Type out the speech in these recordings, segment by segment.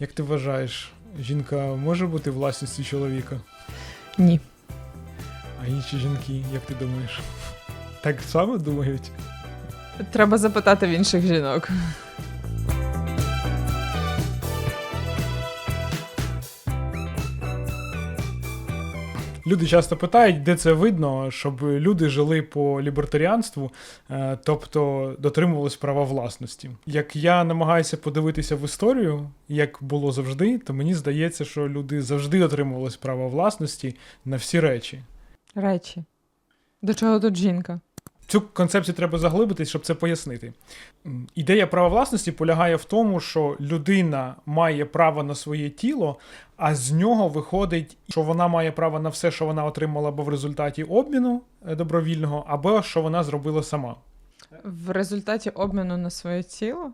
Як ти вважаєш, жінка може бути власністю чоловіка? Ні. А інші жінки, як ти думаєш? Так само думають? Треба запитати в інших жінок. Люди часто питають, де це видно, щоб люди жили по лібертаріанству, е, тобто дотримувались права власності. Як я намагаюся подивитися в історію, як було завжди, то мені здається, що люди завжди дотримувались права власності на всі речі. Речі. До чого тут жінка? Цю концепцію треба заглибитись, щоб це пояснити. Ідея права власності полягає в тому, що людина має право на своє тіло, а з нього виходить, що вона має право на все, що вона отримала або в результаті обміну е, добровільного, або що вона зробила сама. В результаті обміну на своє тіло?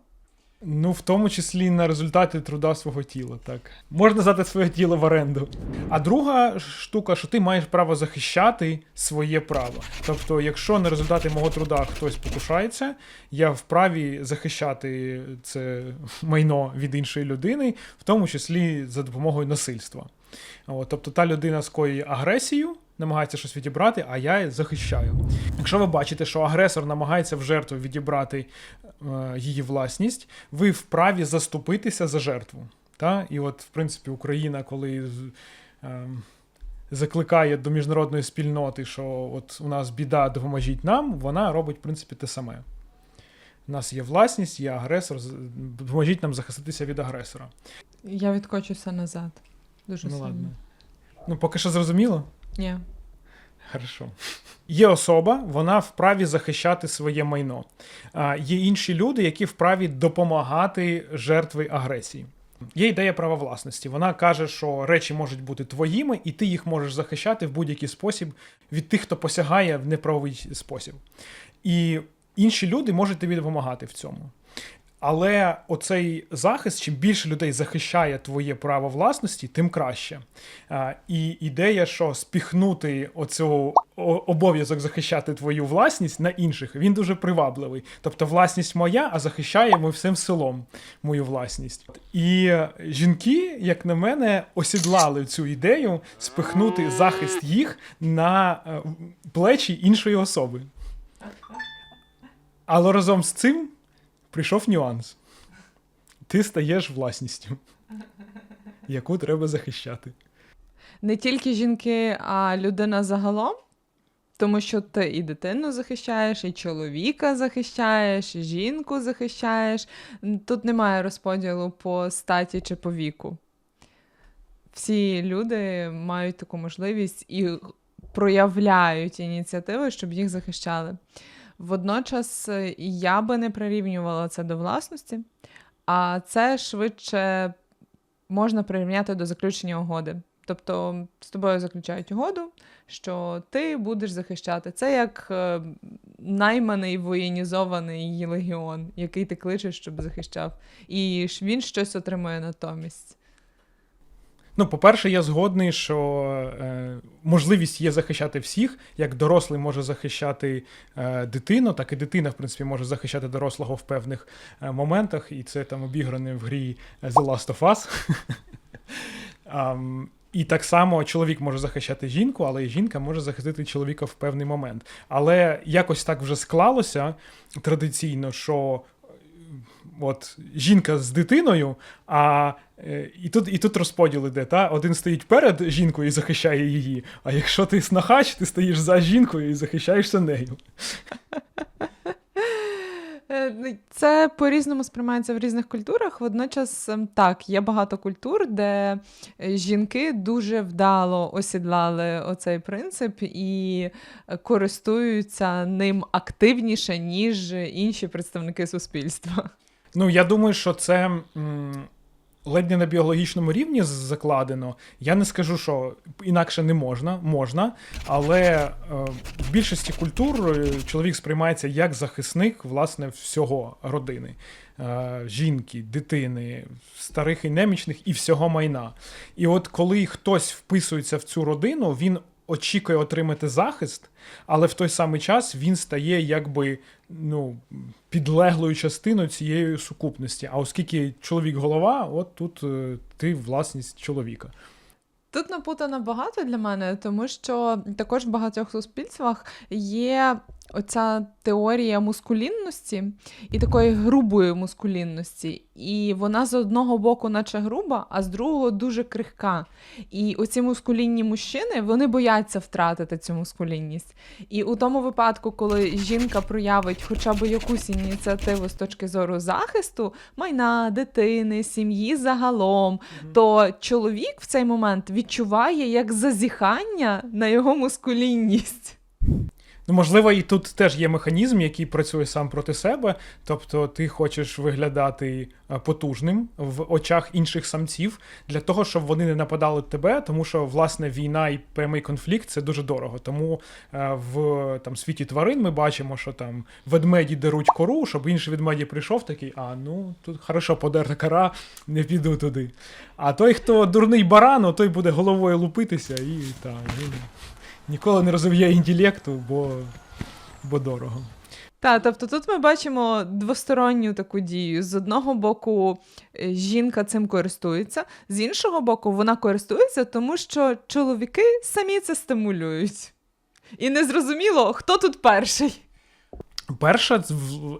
Ну, в тому числі на результати труда свого тіла, так. Можна здати своє тіло в оренду. А друга штука, що ти маєш право захищати своє право. Тобто, якщо на результати мого труда хтось покушається, я вправі захищати це майно від іншої людини, в тому числі за допомогою насильства. От, тобто та людина скоює агресію, намагається щось відібрати, а я захищаю. Якщо ви бачите, що агресор намагається в жертву відібрати е, її власність, ви вправі заступитися за жертву. Та? І от, в принципі, Україна, коли е, закликає до міжнародної спільноти, що от у нас біда, допоможіть нам, вона робить, в принципі, те саме. У нас є власність, є агресор, допоможіть нам захиститися від агресора. Я відкочуся назад. Дуже Ну сильно. ладно. Ну, поки що зрозуміло. Ні. Хорошо. Є особа, вона вправі захищати своє майно. Є інші люди, які вправі допомагати жертві агресії. Є ідея права власності. Вона каже, що речі можуть бути твоїми, і ти їх можеш захищати в будь-який спосіб від тих, хто посягає в неправовий спосіб. І інші люди можуть тобі допомагати в цьому. Але оцей захист, чим більше людей захищає твоє право власності, тим краще. І ідея, що спіхнути оцю обов'язок захищати твою власність на інших, він дуже привабливий. Тобто, власність моя, а захищаємо всім селом мою власність. І жінки, як на мене, осідлали цю ідею спихнути захист їх на е, плечі іншої особи. Але разом з цим прийшов нюанс. Ти стаєш власністю, яку треба захищати. Не тільки жінки, а людина загалом. Тому що ти і дитину захищаєш, і чоловіка захищаєш, і жінку захищаєш. Тут немає розподілу по статі чи по віку. Всі люди мають таку можливість і проявляють ініціативи, щоб їх захищали. Водночас е, я би не прирівнювала це до власності, а це швидше можна прирівняти до заключення угоди. Тобто з тобою заключають угоду, що ти будеш захищати. Це як е, найманий воєнізований легіон, який ти кличеш, щоб захищав. І він щось отримує натомість. Ну, по-перше, я згодний, що е, можливість є захищати всіх. Як дорослий може захищати е, дитину, так і дитина, в принципі, може захищати дорослого в певних е, моментах, і це там обігране в грі The Last of Us. І так само чоловік може захищати жінку, але і жінка може захистити чоловіка в певний момент. Але якось так вже склалося традиційно, що е, от жінка з дитиною, а е, і тут, і тут розподіл іде. Та? Один стоїть перед жінкою і захищає її. А якщо ти снахач, ти стоїш за жінкою і захищаєшся нею. Е, ну, Це по-різному сприймається в різних культурах. Водночас, ем, так, є багато культур, де е, жінки дуже вдало осідлали оцей принцип і е, користуються ним активніше, ніж інші представники суспільства. Ну, я думаю, що це м, ледь не на біологічному рівні закладено. Я не скажу, що інакше не можна, можна, але е, в більшості культур е, чоловік сприймається як захисник власне всього родини. Е, Жінки, дитини, старих і немічних і всього майна. І от коли хтось вписується в цю родину, він очікує отримати захист, але в той самий час він стає якби ну, підлеглою частиною цієї сукупності. А оскільки чоловік голова, от тут е, ти власність чоловіка. Тут напутано багато для мене, тому що також в багатьох суспільствах є оця теорія мускулінності і такої грубої мускулінності. І вона з одного боку, наче груба, а з другого дуже крихка. І оці мускулінні мужчини вони бояться втратити цю мускулінність. І у тому випадку, коли жінка проявить хоча б якусь ініціативу з точки зору захисту майна, дитини, сім'ї загалом, то чоловік в цей момент відчуває як зазіхання на його мускулінність. Можливо, і тут теж є механізм, який працює сам проти себе. Тобто ти хочеш виглядати е, потужним в очах інших самців для того, щоб вони не нападали тебе, тому що власне війна і прямий конфлікт це дуже дорого. Тому е, в там світі тварин ми бачимо, що там ведмеді деруть кору, щоб інший ведмеді прийшов такий, а ну тут хорошо подерта кора, не піду туди. А той, хто дурний баран, той буде головою лупитися і так. Ніколи не розвиває інтелекту, бо, бо дорого. Та, тобто тут ми бачимо двосторонню таку дію. З одного боку, е, жінка цим користується, з іншого боку, вона користується, тому що чоловіки самі це стимулюють. І незрозуміло, хто тут перший. Перша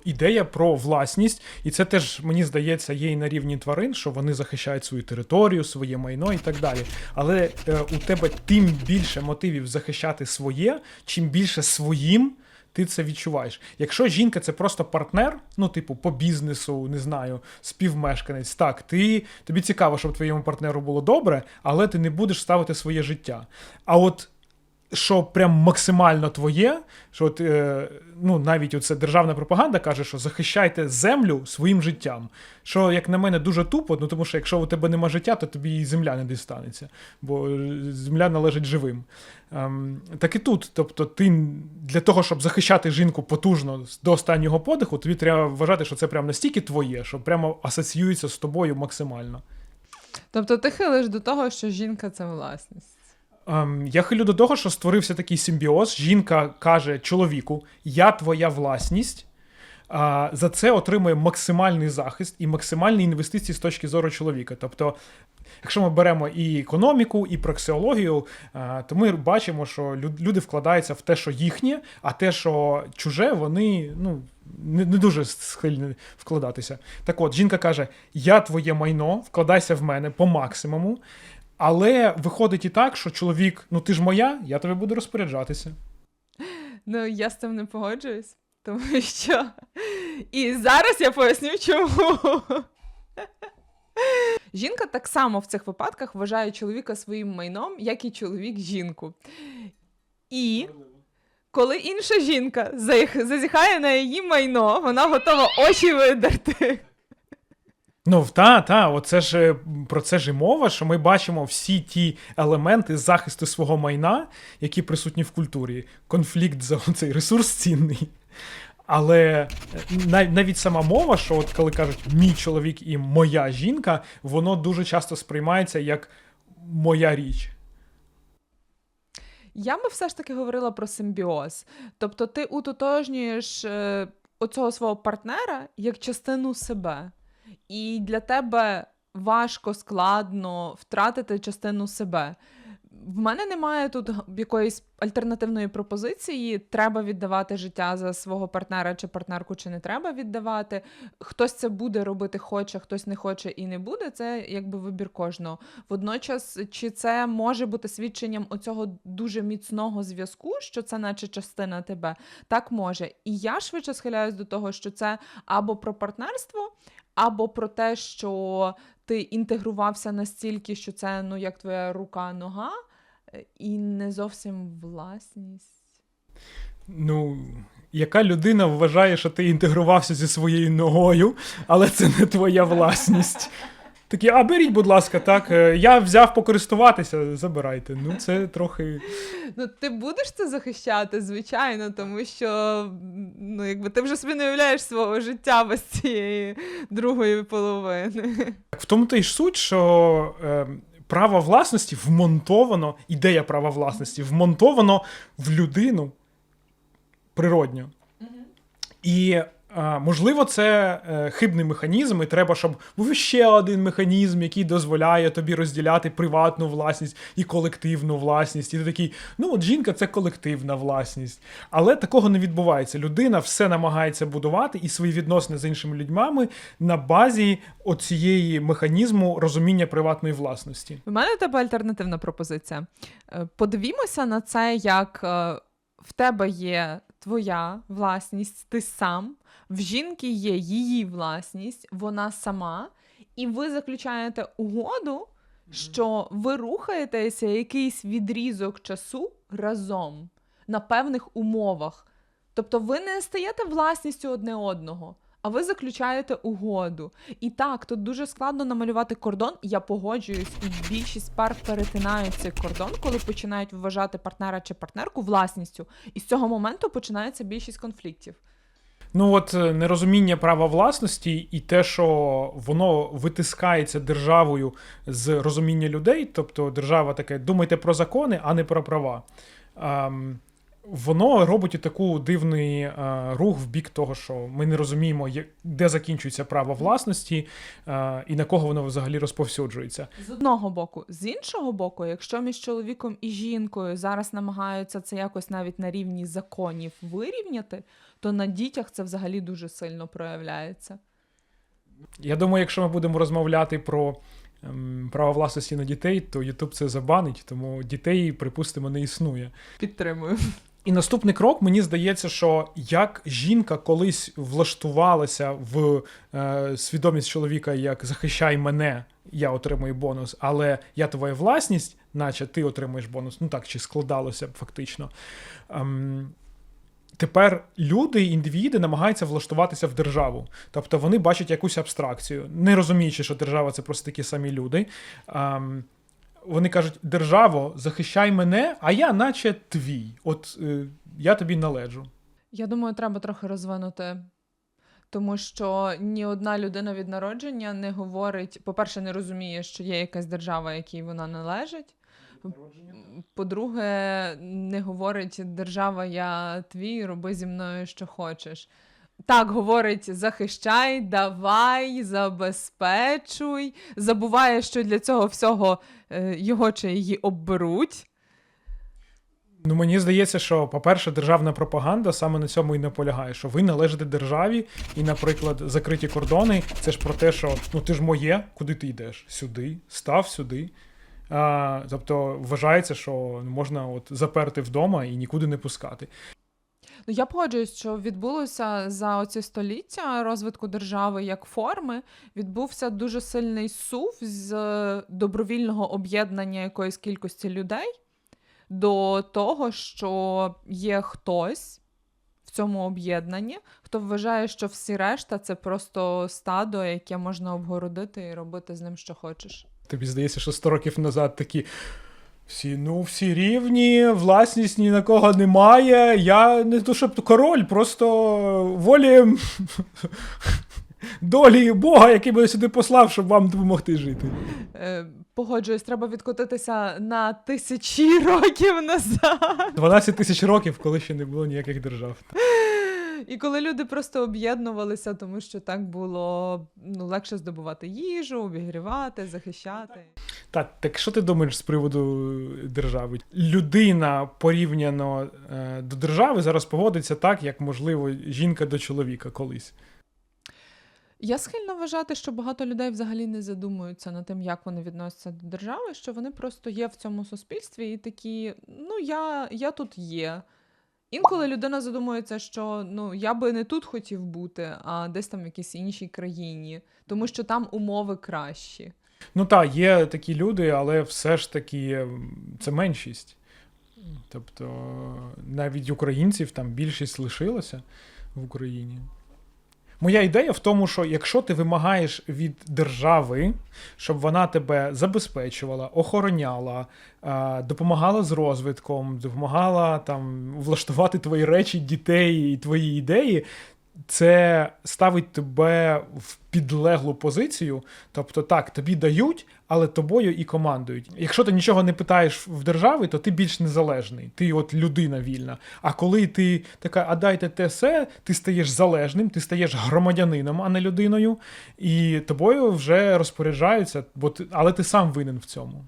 ідея про власність, і це теж, мені здається, є і на рівні тварин, що вони захищають свою територію, своє майно і так далі. Але е, у тебе тим більше мотивів захищати своє, чим більше своїм. Ти це відчуваєш. Якщо жінка це просто партнер, ну, типу, по бізнесу, не знаю, співмешканець, так, ти, тобі цікаво, щоб твоєму партнеру було добре, але ти не будеш ставити своє життя. А от що прям максимально твоє, що от, е, ну, навіть оце державна пропаганда каже, що захищайте землю своїм життям. Що, як на мене, дуже тупо, ну тому що якщо у тебе нема життя, то тобі і земля не дістанеться, бо е, земля належить живим. Ем, так і тут, тобто, ти для того, щоб захищати жінку потужно до останнього подиху, тобі треба вважати, що це прям настільки твоє, що прямо асоціюється з тобою максимально. Тобто ти хилиш до того, що жінка це власність. Ем, я хилю до того, що створився такий симбіоз. Жінка каже чоловіку: Я твоя власність. За це отримує максимальний захист і максимальні інвестиції з точки зору чоловіка. Тобто, якщо ми беремо і економіку, і проксіологію, то ми бачимо, що люди вкладаються в те, що їхнє, а те, що чуже, вони ну, не дуже схильні вкладатися. Так от, жінка каже: Я твоє майно, вкладайся в мене по максимуму. Але виходить і так, що чоловік, ну ти ж моя, я тобі буду розпоряджатися. Ну, я з цим не погоджуюсь, тому що. І зараз я поясню, чому. Жінка так само в цих випадках вважає чоловіка своїм майном, як і чоловік жінку. І коли інша жінка зазіхає на її майно, вона готова очі видерти. Ну, та, та, оце ж е, про це ж і мова, що ми бачимо всі ті елементи захисту свого майна, які присутні в культурі. Конфлікт за цей ресурс цінний. Але е, навіть сама мова, що от коли кажуть мій чоловік і моя жінка, воно дуже часто сприймається як моя річ. Я би все ж таки говорила про симбіоз. Тобто ти утотожнюєш е, оцього свого партнера як частину себе. І для тебе важко, складно втратити частину себе. В мене немає тут якоїсь альтернативної пропозиції. Треба віддавати життя за свого партнера чи партнерку, чи не треба віддавати. Хтось це буде робити, хоче, хтось не хоче і не буде. Це якби вибір кожного. Водночас, чи це може бути свідченням оцього дуже міцного зв'язку, що це наче частина тебе? Так може. І я швидше схиляюсь до того, що це або про партнерство, або про те, що ти інтегрувався настільки, що це ну як твоя рука, нога, е, і не зовсім власність. Ну, яка людина вважає, що ти інтегрувався зі своєю ногою, але це не твоя власність. Такі, а беріть, будь ласка, так, е, я взяв покористуватися, забирайте. Ну, це трохи. Ну, ти будеш це захищати, звичайно, тому що ну, якби ти вже собі не уявляєш свого життя без цієї другої половини. В тому то й ж суть, що е, право власності вмонтовано, ідея права власності вмонтовано в людину природньо. І а, можливо, це е, хибний механізм, і треба, щоб був ще один механізм, який дозволяє тобі розділяти приватну власність і колективну власність. І ти такий, ну от жінка це колективна власність. Але такого не відбувається. Людина все намагається будувати і свої відносини з іншими людьми на базі оцієї механізму розуміння приватної власності. У мене тебе альтернативна пропозиція. Е, Подивімося на це, як е, в тебе є твоя власність, ти сам, в жінки є її власність, вона сама, і ви заключаєте угоду, що ви рухаєтеся якийсь відрізок часу разом на певних умовах. Тобто ви не стаєте власністю одне одного, а ви заключаєте угоду. І так, тут дуже складно намалювати кордон. Я погоджуюсь, і більшість пар перетинають цей кордон, коли починають вважати партнера чи партнерку власністю. І з цього моменту починається більшість конфліктів. Ну от е, нерозуміння права власності і те, що воно витискається державою з розуміння людей, тобто держава таке, думайте про закони, а не про права. Ем, воно робить і таку дивний е, рух в бік того, що ми не розуміємо, як- де закінчується право власності е, і на кого воно взагалі розповсюджується. З одного боку, з іншого боку, якщо між чоловіком і жінкою зараз намагаються це якось навіть на рівні законів вирівняти, то на дітях це взагалі дуже сильно проявляється. Я думаю, якщо ми будемо розмовляти про ем, право власності на дітей, то YouTube це забанить, тому дітей, припустимо, не існує. Підтримую. І наступний крок, мені здається, що як жінка колись влаштувалася в е, свідомість чоловіка, як захищай мене, я отримую бонус, але я твоя власність, наче ти отримуєш бонус. Ну так, чи складалося б фактично. Ем, Тепер люди, індивіди намагаються влаштуватися в державу. Тобто вони бачать якусь абстракцію, не розуміючи, що держава це просто такі самі люди. Ем, вони кажуть: державо, захищай мене, а я, наче твій. От е, я тобі належу. Я думаю, треба трохи розвинути. Тому що ні одна людина від народження не говорить, по-перше, не розуміє, що є якась держава, якій вона належить. По-друге, не говорить держава, я твій, роби зі мною, що хочеш. Так, говорить, захищай, давай, забезпечуй, забуває, що для цього всього е, його чи її обберуть. Ну мені здається, що, по-перше, державна пропаганда саме на цьому і наполягає, що ви належите державі, і, наприклад, закриті кордони це ж про те, що ну ти ж моє, куди ти йдеш? Сюди, став сюди. А, тобто вважається, що можна от заперти вдома і нікуди не пускати. Ну, я погоджуюсь, що відбулося за оці століття розвитку держави як форми. Відбувся дуже сильний сув з е, добровільного об'єднання якоїсь кількості людей до того, що є хтось в цьому об'єднанні, хто вважає, що всі решта це просто стадо, яке можна обгородити і робити з ним, що хочеш. Тобі здається, що 100 років назад такі. Всі, ну, всі рівні, власність ні на кого немає. Я не то, щоб король, просто волі долі Бога, який мене сюди послав, щоб вам допомогти жити. Е, погоджуюсь, треба відкотитися на тисячі років назад. 12 тисяч років, коли ще не було ніяких держав. І коли люди просто об'єднувалися, тому що так було ну, легше здобувати їжу, обігрівати, захищати. Так, так що ти думаєш з приводу держави? Людина порівняно е, до держави зараз поводиться так, як можливо жінка до чоловіка колись. Я схильна вважати, що багато людей взагалі не задумуються над тим, як вони відносяться до держави, що вони просто є в цьому суспільстві і такі, ну я, я тут є. Інколи людина задумується, що ну я би не тут хотів бути, а десь там в якійсь іншій країні, тому що там умови кращі. Ну так, є такі люди, але все ж таки це меншість. Тобто навіть українців там більшість лишилася в Україні. Моя ідея в тому, що якщо ти вимагаєш від держави, щоб вона тебе забезпечувала, охороняла, е, допомагала з розвитком, допомагала там влаштувати твої речі, дітей і твої ідеї, це ставить тебе в підлеглу позицію. Тобто, так, тобі дають, але тобою і командують. Якщо ти нічого не питаєш в держави, то ти більш незалежний. Ти от людина вільна. А коли ти така, а дайте те все, ти стаєш залежним, ти стаєш громадянином, а не людиною, і тобою вже розпоряджаються, бо ти, але ти сам винен в цьому.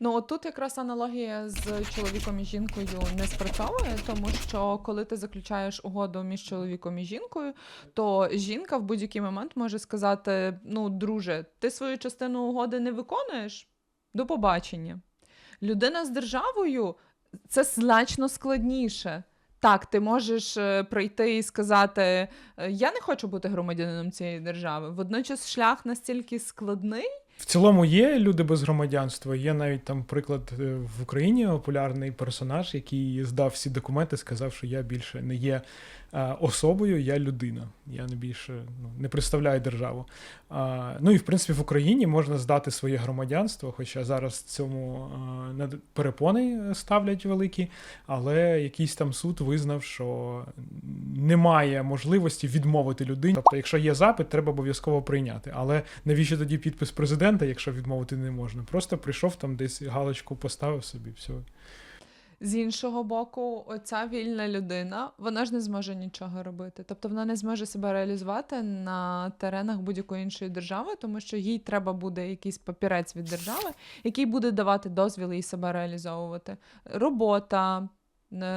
Ну от тут якраз аналогія з чоловіком і жінкою не спрацьовує, тому що коли ти заключаєш угоду між чоловіком і жінкою, то жінка в будь-який момент може сказати: ну, друже, ти свою частину угоди не виконуєш? До побачення. Людина з державою це значно складніше. Так, ти можеш е, прийти і сказати: е, Я не хочу бути громадянином цієї держави. Водночас шлях настільки складний. В цілому є люди без громадянства. Є навіть там приклад е, в Україні популярний персонаж, який здав всі документи, сказав, що я більше не є е, особою, я людина. Я не більше ну, не представляю державу. А, ну і в принципі в Україні можна здати своє громадянство, хоча зараз цьому е, перепони ставлять великі, але якийсь там суд визнав, що немає можливості відмовити людині. Тобто, якщо є запит, треба обов'язково прийняти. Але навіщо тоді підпис президента, якщо відмовити не можна? Просто прийшов там десь галочку поставив собі, все. З іншого боку, оця вільна людина, вона ж не зможе нічого робити. Тобто вона не зможе себе реалізувати на теренах будь-якої іншої держави, тому що їй треба буде якийсь папірець від держави, який буде давати дозвіл їй себе реалізовувати. Робота,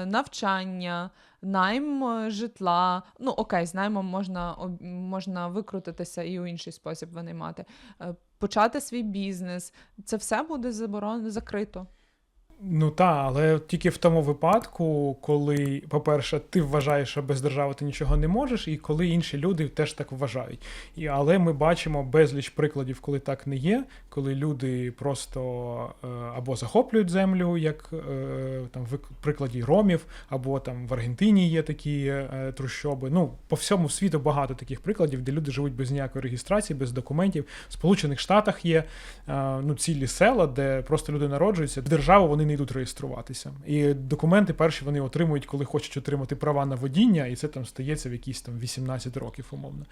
навчання, найм е, житла. Ну окей, з наймом можна, можна викрутитися і у інший спосіб винаймати. Е, Почати свій бізнес. Це все буде заборонено закрито. Ну так, але тільки в тому випадку, коли, по-перше, ти вважаєш, що без держави ти нічого не можеш, і коли інші люди теж так вважають. І, але ми бачимо безліч прикладів, коли так не є, коли люди просто е, або захоплюють землю, як е, там в прикладі ромів, або там в Аргентині є такі е, трущоби. Ну, по всьому світу багато таких прикладів, де люди живуть без ніякої реєстрації, без документів. В Сполучених Штатах є е, ну, цілі села, де просто люди народжуються. Державу вони не йдуть реєструватися. І документи перші вони отримують, коли хочуть отримати права на водіння, і це там стається в якісь там 18 років, умовно.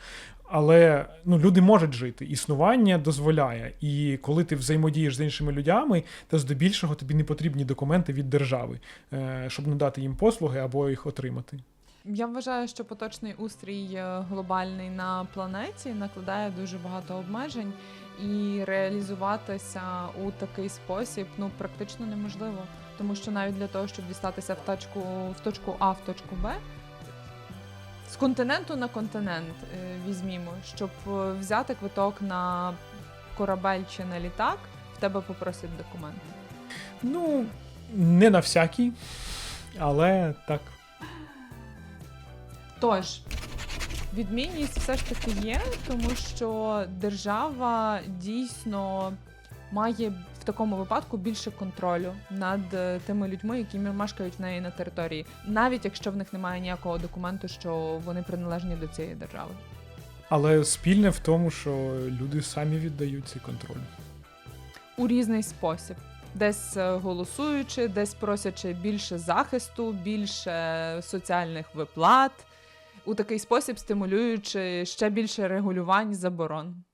Але ну, люди можуть жити, існування дозволяє. І коли ти взаємодієш з іншими людьми, то здебільшого тобі не потрібні документи від держави, е, щоб надати їм послуги або їх отримати. Я вважаю, що поточний устрій е, глобальний на планеті накладає дуже багато обмежень, і реалізуватися у такий спосіб ну практично неможливо. Тому що навіть для того, щоб дістатися в точку в точку А в точку Б, з континенту на континент е, візьмімо, щоб е, взяти квиток на корабель чи на літак, в тебе попросять документи. Ну, не на всякий, але так. Тож, відмінність все ж таки є, тому що держава дійсно має в такому випадку більше контролю над е, тими людьми, які мешкають в неї на території, навіть якщо в них немає ніякого документу, що вони приналежні до цієї держави. Але спільне в тому, що люди самі віддають цей контроль. у різний спосіб. Десь е, голосуючи, десь просячи більше захисту, більше соціальних виплат, у такий спосіб стимулюючи ще більше регулювань заборон.